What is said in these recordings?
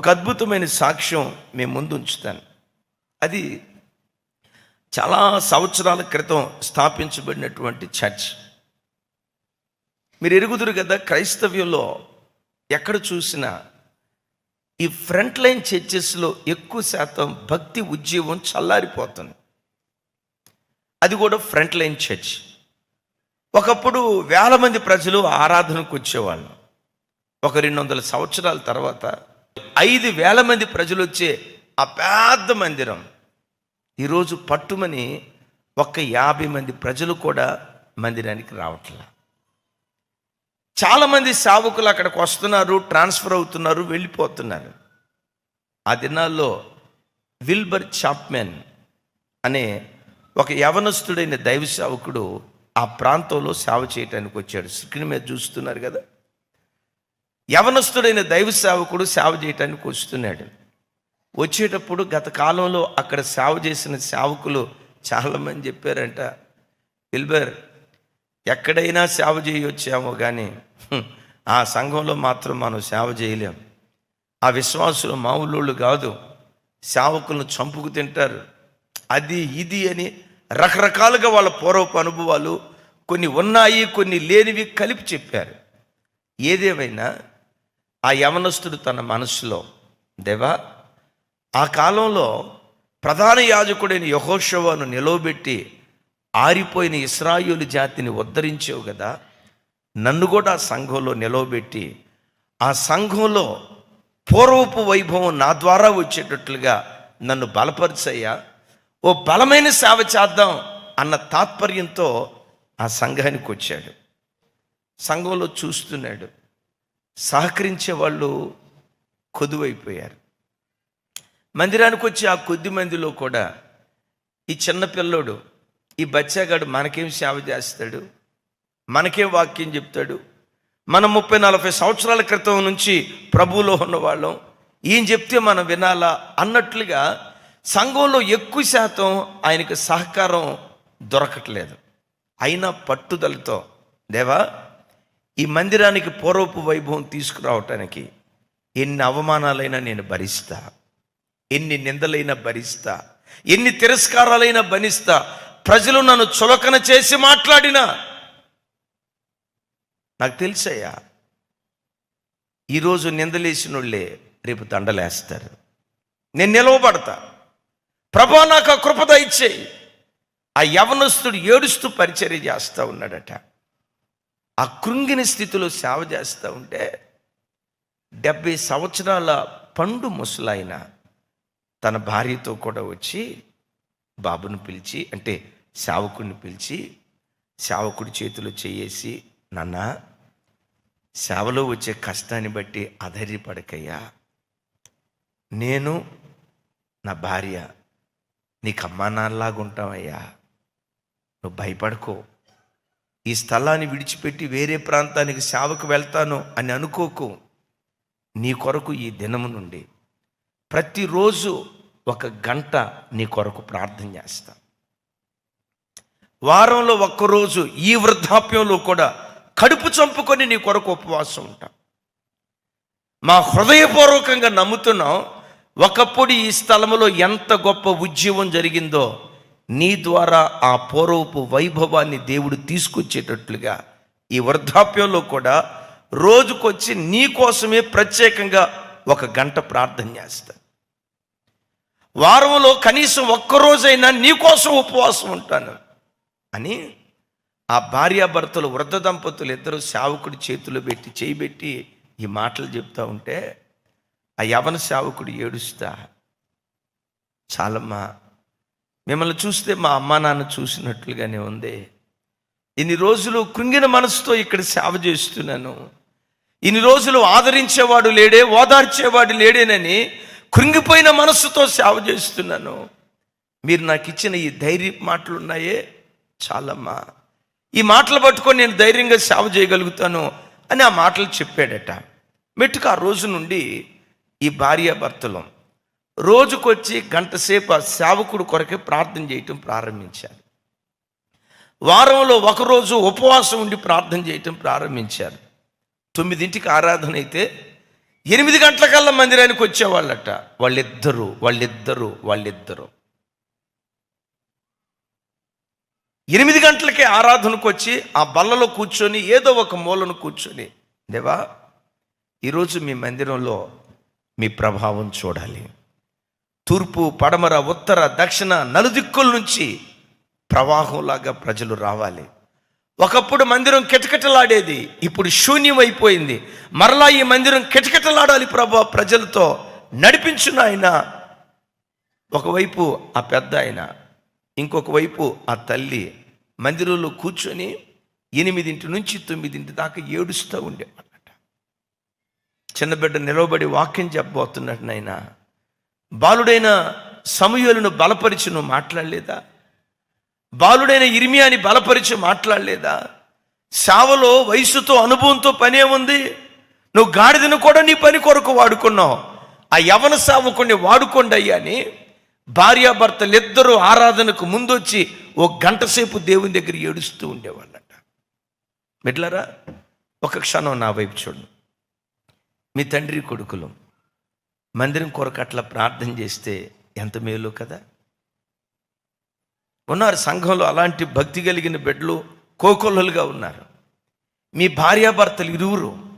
ఒక అద్భుతమైన సాక్ష్యం మేము ముందు ఉంచుతాను. అది చాలా సంవత్సరాల క్రితం స్థాపించబడినటువంటి చర్చ్. మీరు ఎరుగుదురు కదా క్రైస్తవ్యంలో ఎక్కడ చూసినా ఈ ఫ్రంట్ లైన్ చర్చెస్లో ఎక్కువ శాతం భక్తి ఉద్యమం చల్లారిపోతుంది. అది కూడా ఫ్రంట్ లైన్ చర్చ్. ఒకప్పుడు వేల మంది ప్రజలు ఆరాధనకు వచ్చేవాళ్ళు. ఒక రెండు వందల సంవత్సరాల తర్వాత ఐదు వేల మంది ప్రజలు వచ్చే ఆ పెద్ద మందిరం. ఈరోజు పట్టుమని ఒక్క యాభై మంది ప్రజలు కూడా మందిరానికి రావట్లే. చాలామంది సేవకులు అక్కడికి వస్తున్నారు ట్రాన్స్ఫర్ అవుతున్నారు వెళ్ళిపోతున్నారు. ఆ దినాల్లో విల్బర్ చాప్మెన్ అనే ఒక యవనస్తుడైన దైవ సేవకుడు ఆ ప్రాంతంలో సేవ చేయటానికి వచ్చాడు. స్క్రీన్ మీద చూస్తున్నారు కదా? యవనస్తుడైన దైవ సేవకుడు సేవ చేయటానికి వస్తున్నాడు. వచ్చేటప్పుడు గత కాలంలో అక్కడ సేవ చేసిన సేవకులు చాలామంది చెప్పారంట విల్బర్ ఎక్కడైనా సేవ చేయొచ్చామో కానీ ఆ సంఘంలో మాత్రం మనం సేవ చేయలేం. ఆ విశ్వాసులు మామూలు కాదు సేవకులను చంపుకు తింటారు. అది ఇది అని రకరకాలుగా వాళ్ళ పూర్వపు అనుభవాలు కొన్ని ఉన్నాయి కొన్ని లేనివి కలిపి చెప్పారు. ఏదేమైనా ఆ యవనస్తుడు తన మనసులో దేవా ఆ కాలంలో ప్రధాన యాజకుడైన యహోషవాను నిలవబెట్టి ఆరిపోయిన ఇస్రాయులు జాతిని ఉద్ధరించావు కదా నన్ను కూడా ఆ సంఘంలో నిలవబెట్టి ఆ సంఘంలో పూర్వపు వైభవం నా ద్వారా వచ్చేటట్లుగా నన్ను బలపరిచయ్యా. ఓ బలమైన సేవ చేద్దాం అన్న తాత్పర్యంతో ఆ సంఘానికి వచ్చాడు. సంఘంలో చూస్తున్నాడు. సహకరించే వాళ్ళు కొదువైపోయారు. మందిరానికి వచ్చి ఆ కొద్ది మందిలో కూడా ఈ చిన్న పిల్లోడు ఈ బచ్చాగాడు మనకేం సేవ చేస్తాడు మనకేం వాక్యం చెప్తాడు మనం ముప్పై నలభై సంవత్సరాల క్రితం నుంచి ప్రభువులో ఉన్నవాళ్ళం ఈయన చెప్తే మనం వినాలా అన్నట్లుగా సంఘంలో ఎక్కువ శాతం ఆయనకు సహకారం దొరకట్లేదు. అయినా పట్టుదలతో దేవా ఈ మందిరానికి పూర్వపు వైభవం తీసుకురావటానికి ఎన్ని అవమానాలైనా నేను భరిస్తా ఎన్ని నిందలైనా భరిస్తా ఎన్ని తిరస్కారాలైనా భరిస్తా ప్రజలు నన్ను చులకన చేసి మాట్లాడినా. నాకు తెలుసయ్యా ఈరోజు నిందలేసిన వాళ్ళే రేపు దండలేస్తారు. నేను నిలవబడతా. ప్రభా నాకు ఆ కృపద ఇచ్చేయి. ఆ యవనస్తుడు ఏడుస్తూ పరిచర్య చేస్తూ ఉన్నాడట. ఆ కృంగిన స్థితిలో సేవ చేస్తూ ఉంటే డెబ్బై సంవత్సరాల పండు ముసలాయన తన భార్యతో కూడా వచ్చి బాబును పిలిచి అంటే సేవకుడిని పిలిచి సేవకుడి చేతిలో చేయేసి నాన్న సేవలో వచ్చే కష్టాన్ని బట్టి అధైర్యపడకయ్యా. నేను నా భార్య నీకు అమ్మా నాన్నలాగా ఉంటామయ్యా నువ్వు భయపడకో. ఈ స్థలాన్ని విడిచిపెట్టి వేరే ప్రాంతానికి సేవకు వెళ్తాను అని అనుకోకు. నీ కొరకు ఈ దినము నుండి ప్రతిరోజు ఒక గంట నీ కొరకు ప్రార్థన చేస్తా. వారంలో ఒక్కరోజు ఈ వృద్ధాప్యంలో కూడా కడుపు చంపుకొని నీ కొరకు ఉపవాసం ఉంటా. మా హృదయపూర్వకంగా నమ్ముతున్నాం ఒకప్పుడు ఈ స్థలంలో ఎంత గొప్ప ఉద్యమం జరిగిందో నీ ద్వారా ఆ పూర్వపు వైభవాన్ని దేవుడు తీసుకొచ్చేటట్లుగా ఈ వృద్ధాప్యంలో కూడా రోజుకొచ్చి నీ కోసమే ప్రత్యేకంగా ఒక గంట ప్రార్థన చేస్తా. వారంలో కనీసం ఒక్కరోజైనా నీ కోసం ఉపవాసం ఉంటాను అని ఆ భార్యాభర్తలు వృద్ధ దంపతులు ఇద్దరు సేవకుడి చేతులు పెట్టి చేయి పెట్టి ఈ మాటలు చెప్తా ఉంటే ఆ యవన సేవకుడు ఏడుస్తా చాలమ్మా మిమ్మల్ని చూస్తే మా అమ్మా నాన్న చూసినట్లుగానే ఉంది. ఇన్ని రోజులు కృంగిన మనసుతో ఇక్కడ సేవ చేస్తున్నాను. ఇన్ని రోజులు ఆదరించేవాడు లేడే ఓదార్చేవాడు లేడేనని కృంగిపోయిన మనస్సుతో సేవ చేస్తున్నాను. మీరు నాకు ఇచ్చిన ఈ ధైర్య మాటలు ఉన్నాయే? చాలమ్మా. ఈ మాటలు పట్టుకొని నేను ధైర్యంగా సేవ చేయగలుగుతాను అని ఆ మాటలు చెప్పాడట. మెట్టుకు ఆ రోజు నుండి ఈ భార్యాభర్తలం రోజుకొచ్చి గంట సేపు ఆ సేవకుడు కొరకే ప్రార్థన చేయటం ప్రారంభించారు. వారంలో ఒకరోజు ఉపవాసం ఉండి ప్రార్థన చేయటం ప్రారంభించారు. తొమ్మిదింటికి ఆరాధన అయితే ఎనిమిది గంటలకల్లా మందిరానికి వచ్చేవాళ్ళట. వాళ్ళిద్దరు వాళ్ళిద్దరు వాళ్ళిద్దరు. ఎనిమిది గంటలకే ఆరాధనకు వచ్చి ఆ బల్లలో కూర్చొని ఏదో ఒక మూలను కూర్చొని దేవా ఈరోజు మీ మందిరంలో మీ ప్రభావం చూడాలి. తూర్పు పడమర ఉత్తర దక్షిణ నలుదిక్కుల నుంచి ప్రవాహంలాగా ప్రజలు రావాలి. ఒకప్పుడు మందిరం కిటకిటలాడేది ఇప్పుడు శూన్యమైపోయింది. మరలా ఈ మందిరం కిటకిటలాడాలి ప్రభా ప్రజలతో నడిపించిన ఆయన ఒకవైపు ఆ పెద్ద ఆయన ఇంకొక వైపు ఆ తల్లి. మందిరంలో కూర్చొని ఎనిమిదింటి నుంచి తొమ్మిదింటి దాకా ఏడుస్తూ ఉండేవాళ్ళట. చిన్న బిడ్డ నిలవబడి వాక్యం చెప్పబోతున్నట్టు నాయనా. బాలుడైన సమూహలను బలపరిచి నువ్వు మాట్లాడలేదా? బాలుడైన ఇర్మియాని బలపరిచి మాట్లాడలేదా? సేవలో వయసుతో అనుభవంతో పనే ఉంది. నువ్వు గాడిదను కూడా నీ పని కొరకు వాడుకున్నావు. ఆ యవన సేవకుని వాడుకోండి అయ్యా అని భార్యాభర్తలు ఇద్దరు ఆరాధనకు ముందొచ్చి ఓ గంట సేపు దేవుని దగ్గర ఏడుస్తూ ఉండేవాళ్ళట. మిట్లరా ఒక క్షణం నా వైపు చూడండి. మీ తండ్రి కొడుకులు. మందిరం కొరకు అట్లా ప్రార్థన చేస్తే ఎంత మేలు కదా? ఉన్నారు సంఘంలో అలాంటి భక్తి కలిగిన బిడ్డలు కోకొల్లలుగా ఉన్నారు. మీ భార్యాభర్తలు ఇరువురు.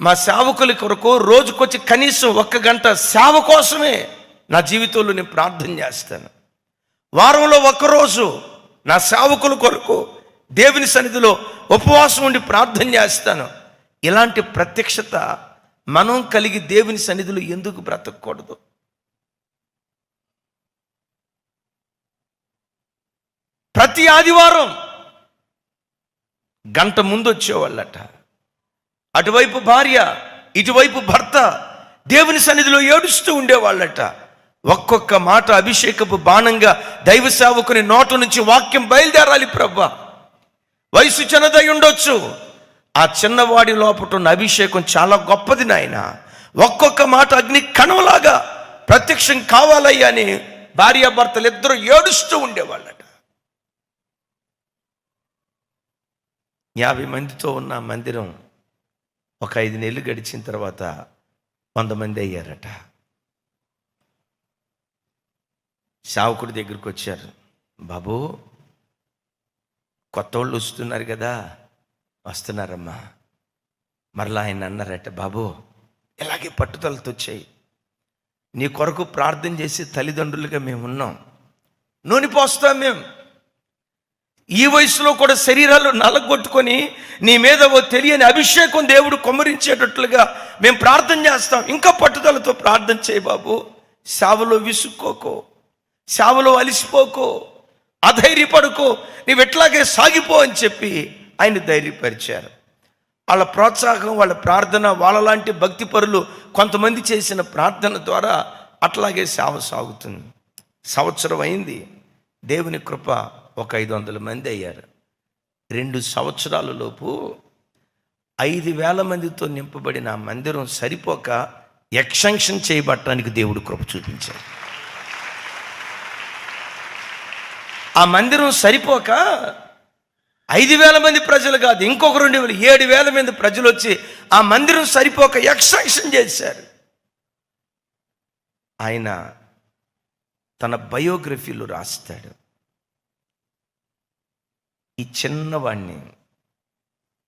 మా సేవకుల కొరకు రోజుకొచ్చి కనీసం ఒక్క గంట సేవ కోసమే నా జీవితంలో నేను ప్రార్థన చేస్తాను. వారంలో ఒక్కరోజు నా సేవకుల కొరకు దేవుని సన్నిధిలో ఉపవాసం ఉండి ప్రార్థన చేస్తాను. ఇలాంటి ప్రత్యక్షత మనం కలిగి దేవుని సన్నిధిలో ఎందుకు బ్రతకూడదు? ప్రతి ఆదివారం గంట ముందు వచ్చేవాళ్ళట. అటువైపు భార్య ఇటువైపు భర్త దేవుని సన్నిధిలో ఏడుస్తూ ఉండేవాళ్ళట. ఒక్కొక్క మాట అభిషేకపు బాణంగా దైవ సేవకుని నోట నుంచి వాక్యం బయలుదేరాలి ప్రభా. వయసు చిన్నదై ఉండొచ్చు. ఆ చిన్నవాడి లోపల ఉన్న అభిషేకం చాలా గొప్పది నాయన. ఒక్కొక్క మాట అగ్ని కణంలాగా ప్రత్యక్షం కావాలయ్యా అని భార్యాభర్తలు ఇద్దరు ఏడుస్తూ ఉండేవాళ్ళట. యాభై మందితో ఉన్న మందిరం ఒక ఐదు నెలలు గడిచిన తర్వాత వంద మంది అయ్యారట. సావుకుడి దగ్గరికి వచ్చారు. బాబు కొత్త వాళ్ళు వస్తున్నారు కదా వస్తున్నారమ్మా. మరలా ఆయన అన్నారట బాబు ఇలాగే పట్టుదలతో వచ్చాయి నీ కొరకు ప్రార్థన చేసి తల్లిదండ్రులుగా మేము ఉన్నాం. నూనె పోస్తాం మేము ఈ వయసులో కూడా శరీరాలు నలగొట్టుకొని నీ మీద ఓ తెలియని అభిషేకం దేవుడు కొమ్మరించేటట్లుగా మేము ప్రార్థన చేస్తాం. ఇంకా పట్టుదలతో ప్రార్థన చేయి బాబు. సేవలో విసుక్కోకో. సేవలో అలిసిపోకో. అధైర్యపడుకో. నీవు ఎట్లాగే సాగిపో అని చెప్పి ఆయన ధైర్యపరిచారు. వాళ్ళ ప్రోత్సాహం వాళ్ళ ప్రార్థన వాళ్ళలాంటి భక్తి పరులు కొంతమంది చేసిన ప్రార్థన ద్వారా అట్లాగే సేవ సాగుతుంది. సంవత్సరం అయింది. దేవుని కృప ఒక ఐదు వందల మంది అయ్యారు. రెండు సంవత్సరాలలోపు ఐదు వేల మందితో నింపబడిన మందిరం సరిపోక ఎక్స్టెన్షన్ చేయబట్టడానికి దేవుడు కృప చూపించాడు ఆ మందిరం సరిపోక ఐదు వేల మంది ప్రజలు కాదు ఇంకొక రెండు వేలు ఏడు వేల మంది ప్రజలు వచ్చి ఆ మందిరం సరిపోక ఎక్స్ట్రాక్షన్ చేశారు. ఆయన తన బయోగ్రఫీలో రాస్తాడు. ఈ చిన్నవాణ్ణి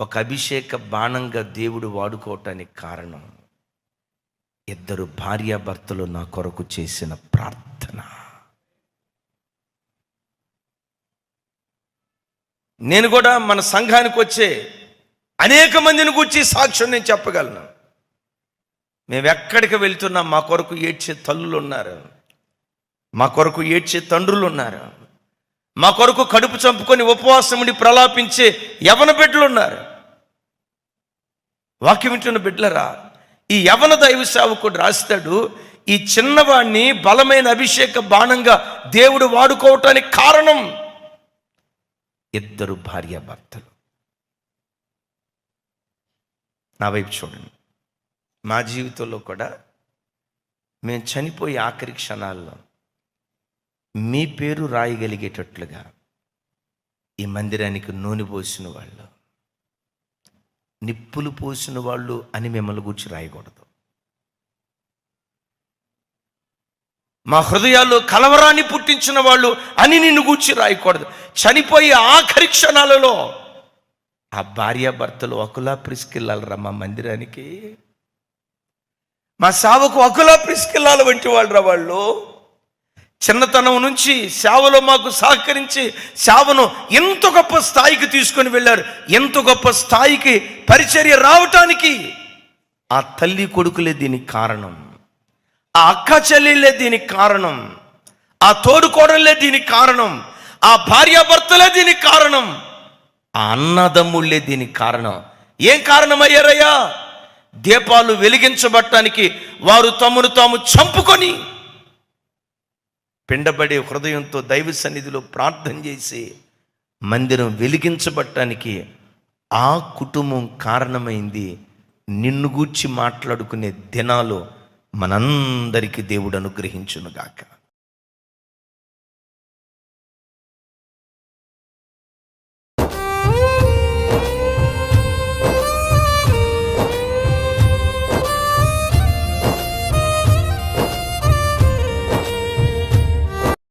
ఒక అభిషేక బాణంగా దేవుడు వాడుకోవటానికి కారణం ఇద్దరు భార్యాభర్తలు నా కొరకు చేసిన ప్రార్థన. నేను కూడా మన సంఘానికి వచ్చే అనేక మందిని గురించి సాక్ష్యం నేను చెప్పగలను. మేము ఎక్కడికి వెళ్తున్నాం మా కొరకు ఏడ్చే తల్లులు ఉన్నారు. మా కొరకు ఏడ్చే తండ్రులు ఉన్నారు. మా కొరకు కడుపు చంపుకొని ఉపవాసం ఉండి ప్రలాపించే యవన బిడ్డలు ఉన్నారు. వాక్యం వింటున్న బిడ్డలరా ఈ యవన దైవ సేవకుడు రాస్తాడు ఈ చిన్నవాణ్ణి బలమైన అభిషేక బాణంగా దేవుడు వాడుకోవటానికి కారణం. ఇద్దరు భార్యాభర్తలు నా వైపు చూడండి. మా జీవితంలో కూడా మేము చనిపోయే ఆఖరి క్షణాల్లో మీ పేరు రాయగలిగేటట్లుగా ఈ మందిరానికి నూనె పోసిన వాళ్ళు నిప్పులు పోసిన వాళ్ళు అని మిమ్మల్ని గూర్చి రాయకూడదు. మా హృదయాల్లో కలవరాన్ని పుట్టించిన వాళ్ళు అని నిన్ను గూర్చి రాయకూడదు. చనిపోయే ఆఖరి క్షణాలలో ఆ భార్యాభర్తలు ఒకలా ప్రిస్కెళ్ళాలరా మా మందిరానికి? మా సావుకు ఒకలా ప్రిస్కెళ్ళాలి వంటి వాళ్ళరా వాళ్ళు? చిన్నతనం నుంచి సేవలో మాకు సహకరించి సేవను ఎంత గొప్ప స్థాయికి తీసుకొని వెళ్ళారు ఎంత గొప్ప స్థాయికి పరిచర్య రావటానికి ఆ తల్లి కొడుకులే దీనికి కారణం. ఆ అక్క చెల్లెళ్ళే దీనికి కారణం ఆ తోడుకోడలే దీనికి కారణం ఆ భార్యాభర్తలే దీనికి కారణం ఆ అన్నదమ్ముళ్ళే దీనికి కారణం. ఏం కారణమయ్యారయ్యా? దీపాలు వెలిగించబట్టానికి వారు తమను తాము చంపుకొని పిండబడే హృదయంతో దైవ సన్నిధిలో ప్రార్థన చేసి మందిరం వెలిగించబట్టానికి ఆ కుటుంబం కారణమైంది. నిన్ను గూర్చి మాట్లాడుకునే దినాలు మనందరికీ దేవుడు అనుగ్రహించునుగాక.